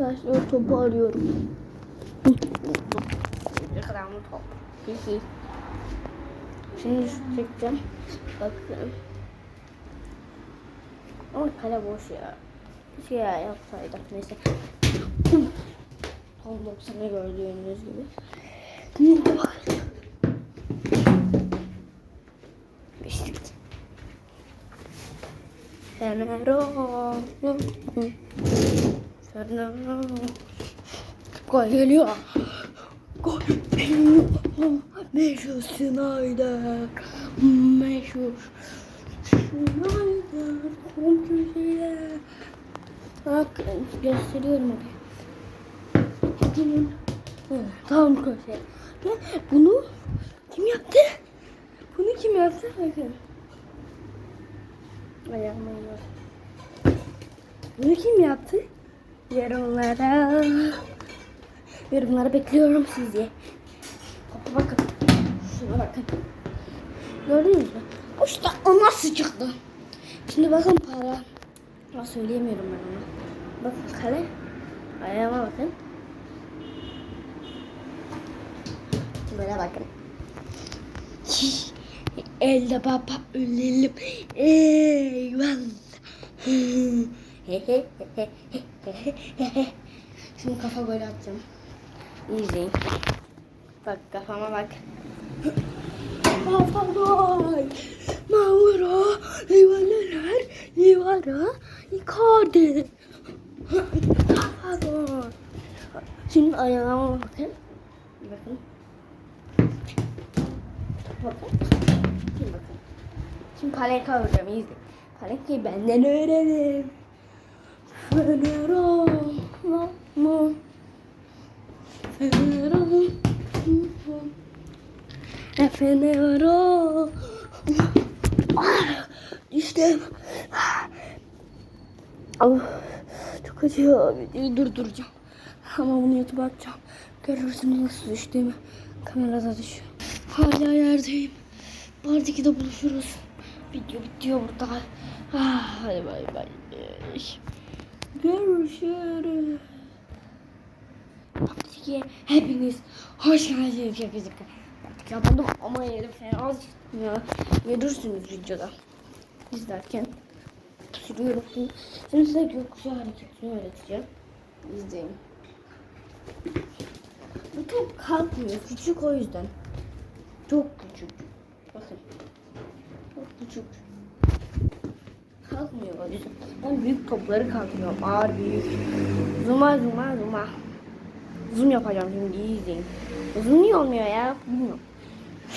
Arkadaşlar topu arıyorum. Ne kadar mı top? Hihi. Şimdi çekeceğim. Bakın. Ama kale boş ya. Bir şey ya yapsaydık neyse. Tam 90'a gördüğünüz gibi. Bak. Beşlik. Gol geliyor. Gol geliyor. Meşhur Snyder. Meşhur Snyder. Son köşeye. Bak gösteriyorum hadi. Gidin. Tam köşe. Bunu kim yaptı? Bunu kim yaptı? Bakın. Ayağıma. Bunu kim yaptı? Yorumlara. Yorumlara bekliyorum sizi. Topa bakın. Şuna bakın. Gördünüz mü? İşte o nasıl çıktı? Şimdi bakın para. Ha, söyleyemiyorum ben onu. Bakın kale. Ayağıma bakın. Böyle bakın. Elde baba ölelim. Eyvallah. Şimdi kafa gol atacağım. İzleyin. Bak kafama bak. Kafa gol. Mauro. Livaneler. Livara. Icardi. Kafa gol. Şimdi ayağıma bakın. Bakın. Bakın. Şimdi bakın. Şimdi kaleye kavuracağım. İzleyin. Kaleyi benden öğrenin. Fenero. Mu. Fenero. Fenero. Düştüm. Oh, çok acıyor. Videoyu durduracağım. Ama bunu YouTube'a atacağım. Görürsünüz nasıl düştüğümü. Kamerada düşüyor. Hala yerdeyim. Part 2'de buluşuruz. Video bitiyor burada. Ah, hadi bay bay. Görüşürüz. Part 2'ye hepiniz hoş geldiniz. Hepiniz Yapamadım ama yerim fena ya. Görürsünüz videoda. İzlerken. Sürüyorum. Şimdi size gökkuşağı hareketini öğreteceğim. İzleyin. Bu top kalkmıyor. Küçük o yüzden. Çok küçük. Bakın. Çok küçük. Kalkmıyor o yüzden. Ben büyük topları kalkmıyorum. Ağır büyük. Zuma zuma zuma. Zoom yapacağım şimdi iyi izleyin. Zoom niye olmuyor ya? Bilmiyorum.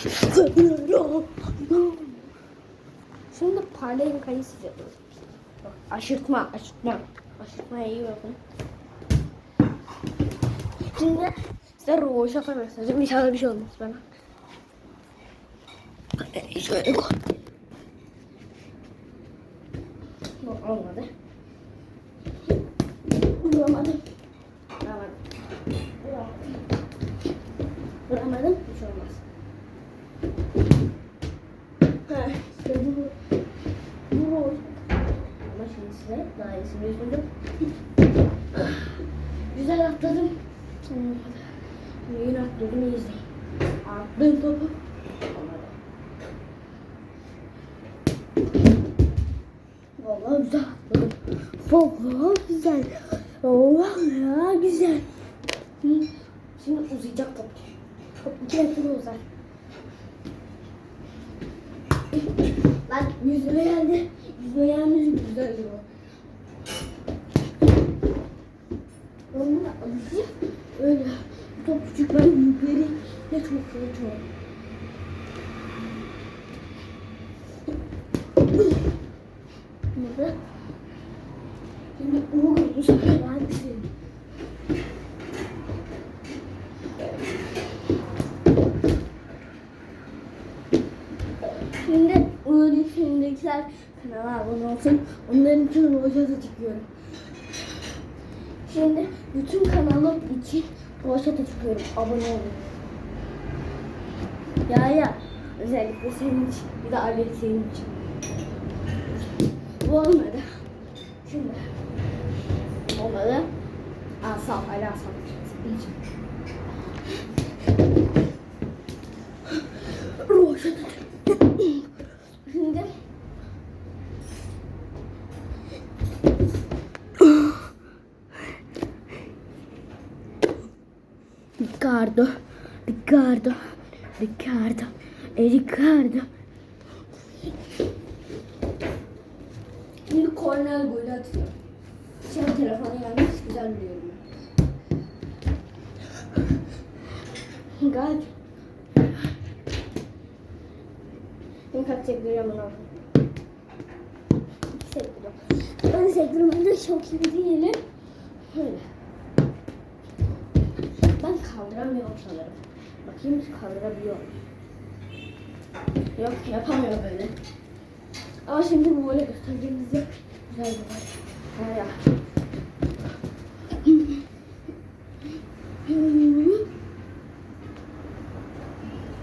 Şimdi parlayın kayısı yapıyoruz. Bak, Aşırtma, aşırtma. Aşırtmaya iyi bakın. Şimdi size roşata göstereceğim. İnşallah bir şey olmaz bana. Şöyle koy. Yok olmadı. Vuramadım. Vuramadım. Vuramadım. Şey olmaz. Ha, işte bu. Bu roş. Ama şimdi size daha iyisini göstereceğim. Güzel atladım. Olmadı. Şimdi yine atladım izleyin. Attım topu. Olmadı. Vallahi güzel atladım. Vallahi güzel. Vallahi güzel. Şimdi uzayacak top. Top iki metre uzar. Lan yüzüme geldi. Yüzüme gelmiş güzel bu. Onu da alacağım. Öyle. Top küçük ben büyükleri ne çok kötü. Burada. Şimdi filmdekiler kanala abone olsun. Onların için roşata çıkıyorum. Şimdi bütün kanalım için roşata çıkıyorum. Abone olun. Ya ya. Özellikle senin için. Bir de abi senin için. Bu olmadı. Şimdi. Olmadı. Az. asal. Ali asal. Şimdi Ricardo, Ricardo, Ricardo, Ricardo. Şimdi korner golü atıyor. Şimdi telefonu gelmiş güzel biliyorum. Gel. Ben kaç sektiriyorum onu. İki sektiriyorum. Ben sektirmede çok iyi değilim. Böyle. Ben kaldıramıyorum sanırım. Bakayım kaldırabiliyor? Yok yapamıyor böyle. Ama şimdi bu böyle göstereceğimizde güzel bir var. Ha ya.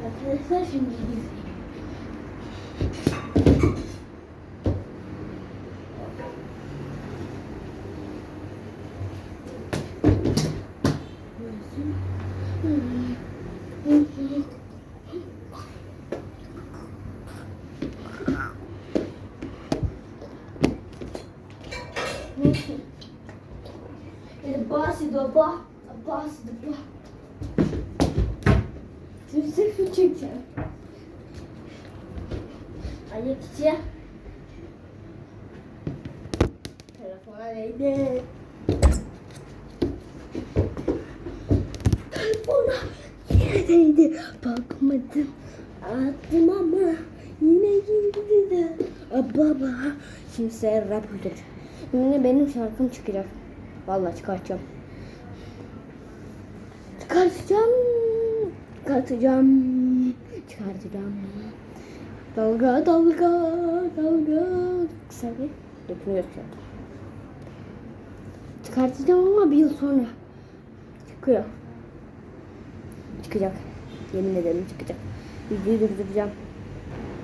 Arkadaşlar şimdi. El base do ba, a base do ba. Selfie çekeceğim. Ayak içi. Telefona değdi. Telefona yine değdi. Bakmadım. Attım ama yine girdi de. Aa, baba. Size rap ödeyeceğim. Şimdi benim şarkım çıkacak. Vallahi çıkartacağım. Çıkartacağım. Çıkartacağım. Çıkartacağım. Dalga dalga dalga. Kısa bir an. Çıkartacağım ama bir yıl sonra. Çıkıyor. Çıkacak. Yemin ederim çıkacak. Videoyu durduracağım.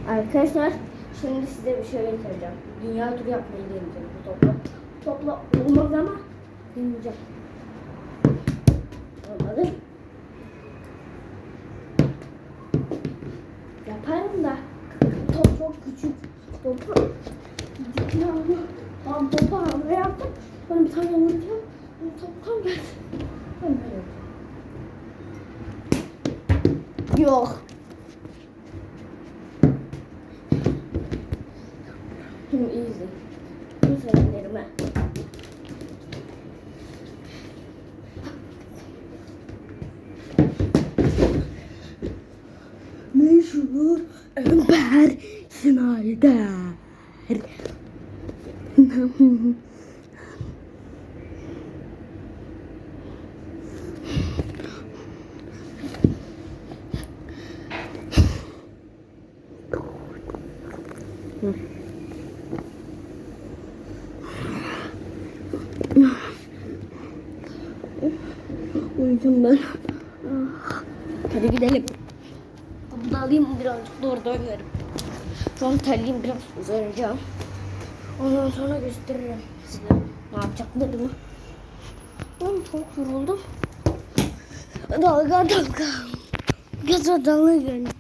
Arkadaşlar şimdi size bir şey göstereceğim. Dünya turu yapmayı deneyeceğim bu topla. Topla olmaz ama deneyeceğim. Olmadı. Yaparım da Topu dikine alma. Tamam yaptım. Ben bir tane vuracağım. Ben böyle. Yok. Şimdi izle. Bu söylediklerime. Meşhur Ömer Schneider. Uyudum ben. Hadi gidelim. Bunu da alayım birazcık da orada. Sonra terliyim biraz uzanacağım. Ondan sonra gösteririm size ne yapacaklarımı. Ben çok yoruldum. Dalga dalga. Gaza dalga gönderdim.